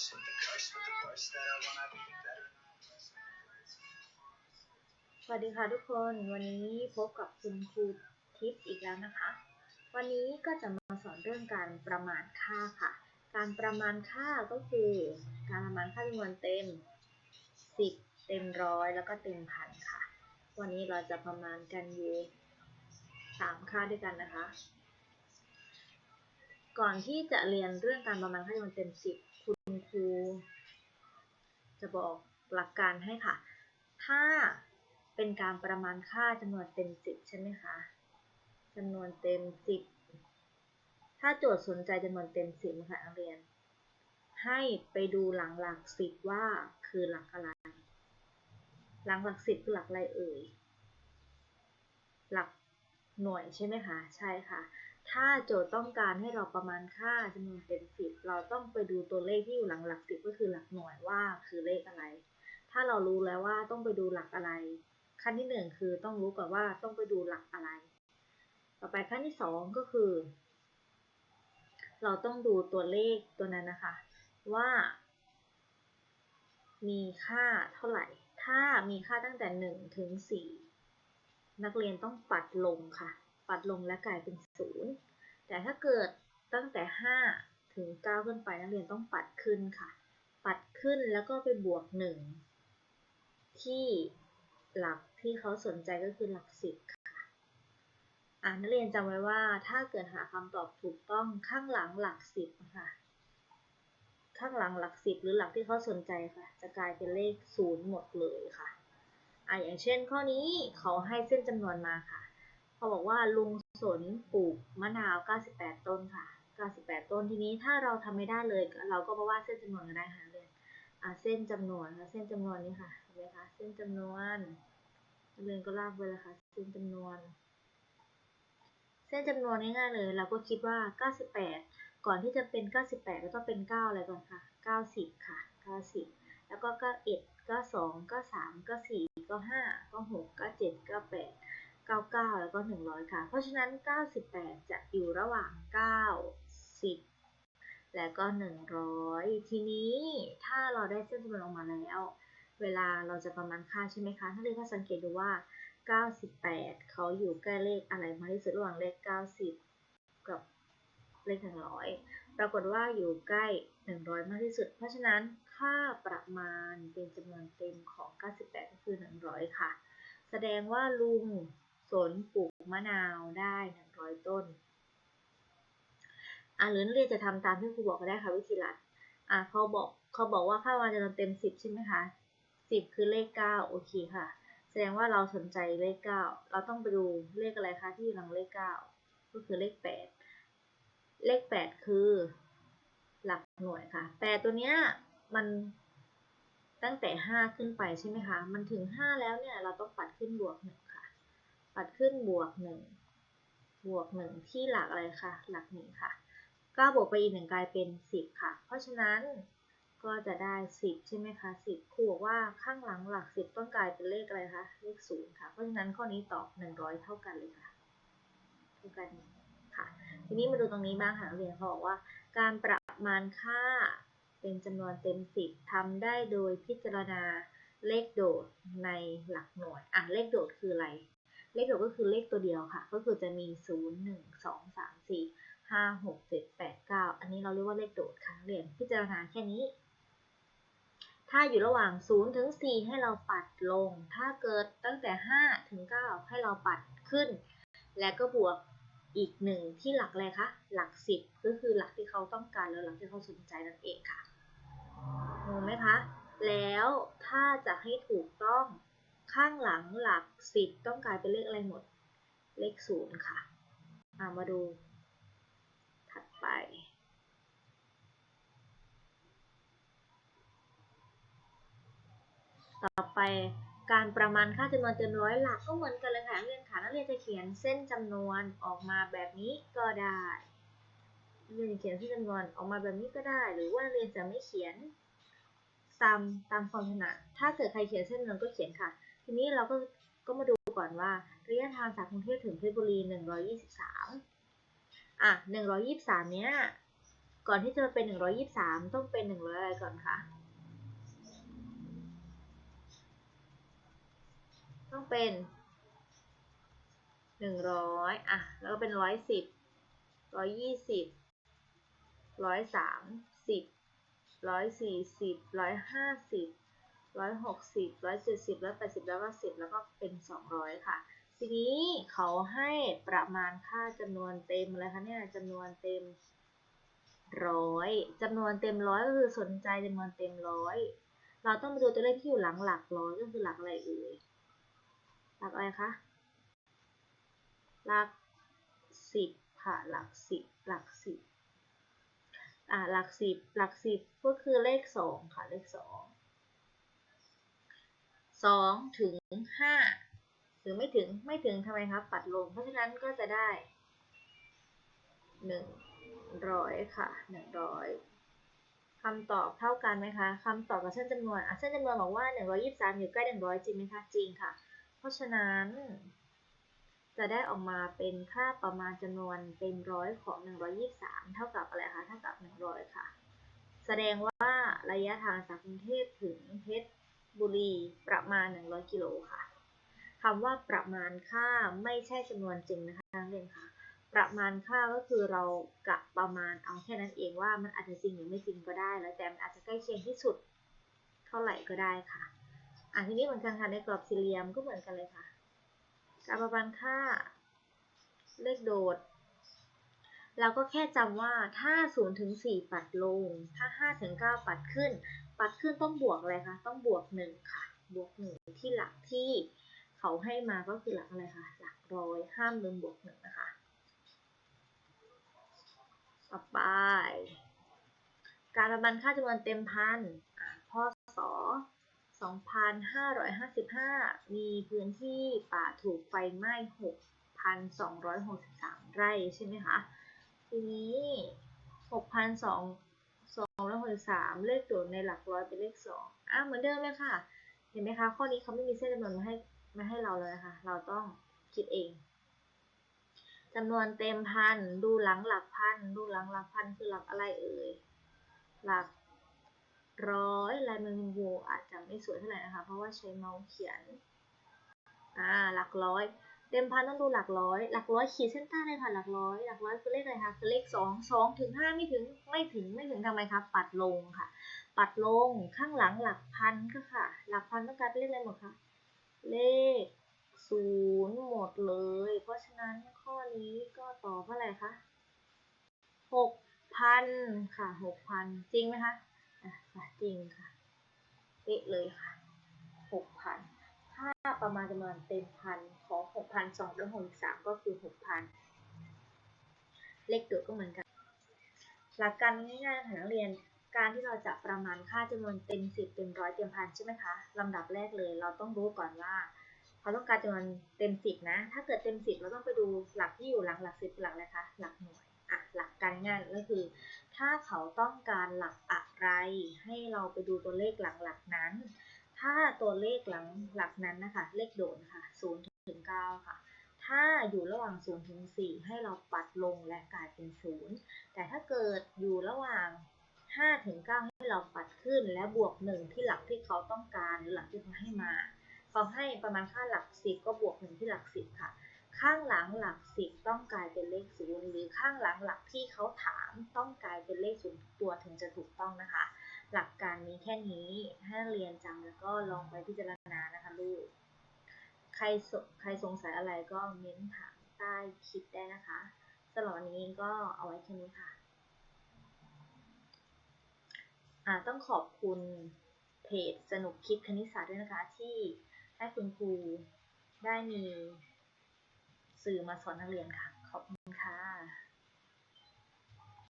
curse with the curse with the verse that I wanna be better. สวัสดีค่ะทุกคน วันนี้พบกับคุณครูทิพย์อีกแล้วนะคะ วันนี้ก็จะมาสอนเรื่องการประมาณค่าค่ะ การประมาณค่าก็คือการประมาณค่าจำนวนเต็ม 10 เต็มร้อยแล้วก็เต็มพันค่ะ วันนี้เราจะประมาณกันอยู่สามค่าด้วยกันนะคะก่อนที่จะเรียนเรื่องการประมาณค่าจำนวนเต็ม 10 คุณครูจะบอกหลักการให้ค่ะ ถ้าเป็นการประมาณค่าจำนวนเต็ม10ใช่ไหมคะจำนวนเต็ม10ถ้าโจทย์สนใจจำนวนเต็ม10ค่ะนักเรียน ให้ไปดูหลังหลัก10ว่าคือหลักอะไร หลังหลัก10คือหลักอะไรเอ่ย หลักหน่วยใช่ไหมคะ ใช่ค่ะ ถ้าโจทย์ต้องการให้เราประมาณค่าจำนวนเต็ม10เราต้องไปดูตัวเลขที่อยู่หลังหลัก10ก็คือหลักหน่วยว่าคือเลขอะไร ถ้าเรารู้แล้วว่าต้องไปดูหลักอะไร ขั้นที่หนึ่งคือต้องรู้ก่อนว่าต้องไปดูหลักอะไร ต่อไปขั้นที่สองก็คือ เราต้องดูตัวเลขตัวนั้นนะคะ ว่า มีค่าเท่าไหร่ ถ้ามีค่าตั้งแต่หนึ่งถึงสี่นักเรียนต้องปัดลงค่ะ ปัดลงและกลายเป็นศูนย์แต่ถ้าเกิดตั้งแต่ห้าถึงเก้าขึ้นไปนักเรียนต้องปัดขึ้นค่ะ ปัดขึ้นแล้วก็ไปบวกหนึ่งที่หลักที่เขาสนใจก็คือหลักสิบค่ะอ่านักเรียนจำไว้ว่าถ้าเกิดหาคำตอบถูกต้องข้างหลังหลักสิบค่ะข้างหลังหลักสิบหรือหลักที่เขาสนใจค่ะ จะกลายเป็นเลขศูนย์หมดเลยค่ะอ่าอย่างเช่นข้อนี้เขาให้เส้นจำนวนมาค่ะ เขาบอกว่าลุงสนปลูกมะนาว 98 ต้นค่ะ 98 ต้นทีนี้ถ้าเราทำไม่ได้เลย เราก็มาว่าดเส้นจำนวนก็ได้ค่ะเรียอ่าเส้นจำนวนค่ะเส้นจำนวนนี้ค่ะเห็นไหมคะเส้นจำนวนเรียนก็ลากไปเลยค่ะ เส้นจำนวน เส้นจำนวนง่ายๆเลย เราก็คิดว่า 98 ก่อนที่จะเป็น 98 ก็ต้องเป็น 9 อะไรก่อนค่ะ 90 ค่ะ 90 แล้วก็ 91 92 93 94 95 96 97 98 99 แล้วก็ 100 ค่ะ เพราะฉะนั้น 98 จะอยู่ระหว่าง 9 10 และก็ 100 ทีนี้ถ้าเราได้เส้นจำนวนออกมาแล้ว เวลาเราจะประมาณค่าใช่ไหมคะถ้าเรียนก็สังเกตดูว่า 98 เขาอยู่ใกล้เลขอะไรมากที่สุดระหว่างเลข 90 กับเลข 100 ปรากฏว่าอยู่ใกล้ 100 มากที่สุด เพราะฉะนั้นค่าประมาณเป็นจำนวนเต็มของ 98 ก็คือ 100 ค่ะแสดงว่าลุง สนปลูกมะนาวได้ 100 ต้น อะหรือนักเรียนจะทำตามที่ครูบอกก็ได้ค่ะวิธีลัดอะเขาบอกเขาบอกว่าค่าวันจำนวนเต็ม 10 ใช่ไหมคะ 10 คือเลข 9 โอเคค่ะ แสดงว่าเราสนใจเลข 9 เราต้องไปดูเลขอะไรคะที่อยู่หลังเลข 9 ก็คือเลข 8 เลข 8 คือหลักหน่วยค่ะ แต่ตัวเนี้ยมันตั้งแต่ 5 ขึ้นไปใช่ไหมคะ มันถึง 5 แล้วเนี่ย เราต้องปัดขึ้นบวก1ค่ะ ปัดขึ้นบวก1บวก1ที่หลักอะไรคะหลัก1ค่ะ9บวกไปอีก1กลายเป็น10ค่ะ เพราะฉะนั้นก็จะได้10ใช่ไหมคะ10ครูบอกว่าข้างหลังหลัก10ต้องกลายเป็นเลขอะไรคะเลข0ค่ะ เพราะฉะนั้นข้อนี้ตอบ100เท่ากันเลยค่ะเท่ากันค่ะ ทีนี้มาดูตรงนี้บ้างค่ะเรียนเขาบอกว่า การประมาณค่าเป็นจำนวนเต็ม10ทำได้โดยพิจารณาเลขโดดในหลักหน่วยอะเลขโดดคืออะไร เลขโดดก็คือเลขตัวเดียวค่ะ ก็คือจะมี 0 1 2 3 4 5 6 7 8 9 อันนี้เราเรียกว่าเลขโดดค่ะนักเรียนพิจารณาแค่นี้ ถ้าอยู่ระหว่าง 0 ถึง 4 ให้เราปัดลง ถ้าเกิดตั้งแต่ 5 ถึง 9 ให้เราปัดขึ้น และก็บวกอีกหนึ่งที่หลักอะไรคะ หลัก 10 ก็คือหลักที่เขาต้องการแล้วหลักที่เขาสนใจนั่นเองค่ะงงไหมคะ แล้วถ้าจะให้ถูกต้อง ข้างหลังหลัก10ต้องกลายเป็นเลขอะไรหมด เลข0ค่ะามาดู ถัดไป ต่อไปการประมาณค่าจำนวนเต็มร้อยหลักก็เหมือนกันเลยค่ะนักเรียนค่ะนักเรียนจะเขียนเส้นจำนวนออกมาแบบนี้ก็ได้นักเรียนเขียนเส้นจำนวนออกมาแบบนี้ก็ได้ หรือว่านักเรียนจะไม่เขียนตามตามความถนัดถ้าเกิดใครเขียนเส้นจำนวนก็เขียนค่ะ ทีนี้เราก็ก็มาดูก่อนว่าระยะทางจากกรุงเทพถึงเพชรบุรี 123 อะ 123 เนี้ย ก่อนที่จะเป็น 123 ต้องเป็น 100 อะไรก่อนคะ ต้องเป็น 100 อะ แล้วก็เป็น 110 120 130 140 150 160 170 180 190แล้วก็เป็น200ค่ะ ทีนี้เขาให้ประมาณค่าจำนวนเต็มอะไรคะเนี่ยจำนวนเต็มร้อยจำนวนเต็มร้อยก็คือสนใจจำนวนเต็มร้อยเราต้องมาดูตัวเลขที่อยู่หลังหลักร้อยก็คือหลักอะไรเอ่ยหลักอะไรคะหลักสิบค่ะหลักสิบหลักสิบอ่าหลักสิบหลักสิบก็คือเลขสองค่ะเลขสอง สองถึงห้าถึงไม่ถึงไม่ถึงทำไมครับ ปัดลง เพราะฉะนั้นก็จะได้หนึ่งร้อยค่ะหนึ่งร้อยคำตอบเท่ากันไหมคะคำตอบกับเส้นจำนวนอะเส้นจำนวนบอกว่าหนึ่งร้อยี่สามอยู่ใกล้หนึ่งร้อยจริงไหมคะ จริงค่ะ เพราะฉะนั้นจะได้ออกมาเป็นค่าประมาณจำนวนเต็มร้อยของหนึ่งร้อยี่สามเท่ากับอะไรคะ เท่ากับหนึ่งร้อยค่ะ แสดงว่าระยะทางจากกรุงเทพถึงเพชร บุรีประมาณ 100 กิโลค่ะคำว่าประมาณค่าไม่ใช่จำนวนจริงนะคะนักเรียนค่ะ ประมาณค่าก็คือเรากะประมาณเอาแค่นั้นเองว่ามันอาจจะจริงหรือไม่จริงก็ได้ แล้วแต่มันอาจจะใกล้เคียงที่สุดเท่าไหร่ก็ได้ค่ะอะทีนี้เหมือนกันค่ะในกรอบสี่เหลี่ยมก็เหมือนกันเลยค่ะ การประมาณค่า เลขโดด เราก็แค่จำว่าถ้า0ถึง4ปัดลง ถ้า5ถึง9ปัดขึ้น ปัดขึ้นต้องบวกอะไรคะต้องบวก1ค่ะ บวก1ที่หลักที่เขาให้มาก็คือหลักอะไรคะหลักร้อยห้ามลืมบวก1นะคะต่อไป การประมาณค่าจำนวนเต็มพันอะพศ2555 มีพื้นที่ป่าถูกไฟไหม้ 6,263 ไร่ใช่ไหมคะ ทีนี้6,263เลขโดดในหลักร้อยเป็นเลข2อะเหมือนเดิมเลยค่ะ เห็นไหมคะ ข้อนี้เขาไม่มีเส้นจำนวนมาให้มาให้เราเลยนะคะเราต้องคิดเองจำนวนเต็มพัน ดูหลังหลักพัน ดูหลังหลักพันคือหลักอะไรเอ่ย หลักร้อยลายมือคุณครูอาจจะไม่สวยเท่าไหร่นะคะ เพราะว่าใช้เมาส์เขียน อ่า หลักร้อย เต็มพันต้องดูหลักร้อย หลักร้อยขีดเส้นใต้เลยค่ะหลักร้อย หลักร้อยคือเลขอะไรคะคือเลขสองสองถึงห้าไม่ถึงไม่ถึงไม่ถึงทำไมคะปัดลงค่ะ ปัดลงข้างหลังหลักพันก็ค่ะ หลักพันต้องกายเป็นเลขอะไรหมดคะเลขศูนย์หมดเลย เพราะฉะนั้นข้อนี้ก็ตอบเท่าอะไรคะหกพันค่ะหกพันจริงไหมคะอะจริงค่ะเป๊ะเลยค่ะหกพันาประมาณจำนวนเต็มพันของหกพันสองร้อยหกสิบสามก็คือหกพันเลขตัวก็เหมือนกัน หลักการง่ายๆค่ะนักเรียน การที่เราจะประมาณค่าจำนวนเต็มสิบเต็มร้อยเต็มพันใช่ไหมคะลำดับแรกเลยเราต้องรู้ก่อนว่าเขาต้องการจำนวนเต็มสิบนะ ถ้าเกิดเต็มสิบเราต้องไปดูหลักที่อยู่หลังหลักสิบหลักอะไรคะ หลักหน่วย อะ หลักการง่ายก็คือ ถ้าเขาต้องการหลักอะไร ให้เราไปดูตัวเลขหลังหลักนั้น ถ้าตัวเลขหลังหลักนั้นนะคะ เลขโดดค่ะ0ถึง9ค่ะ ถ้าอยู่ระหว่าง0ถึง4ให้เราปัดลงและกลายเป็น 0 แต่ถ้าเกิดอยู่ระหว่าง5ถึง9ให้เราปัดขึ้นและบวก 1 ที่หลักที่เขาต้องการหรือหลักที่เขาให้มา เขาให้ประมาณค่าหลัก 10 ก็บวก 1 ที่หลัก 10 ค่ะ ข้างหลังหลัก 10 ต้องกลายเป็นเลข 0 หรือข้างหลังหลักที่เขาถามต้องกลายเป็นเลข 0 ตัวถึงจะถูกต้องนะคะ หลักการมีแค่นี้ให้นักเรียนจำแล้วก็ลองไปพิจารณานะคะลูก ใครสใครสงสัยอะไรก็เม้นถามใต้คลิปได้นะคะสำหรับวันนี้ก็เอาไว้แค่นี้ค่ะต้องขอบคุณเพจสนุกคิดคณิตศาสตร์ด้วยนะคะ ที่ให้คุณครูได้มีสื่อมาสอนนักเรียนค่ะ ขอบคุณค่ะ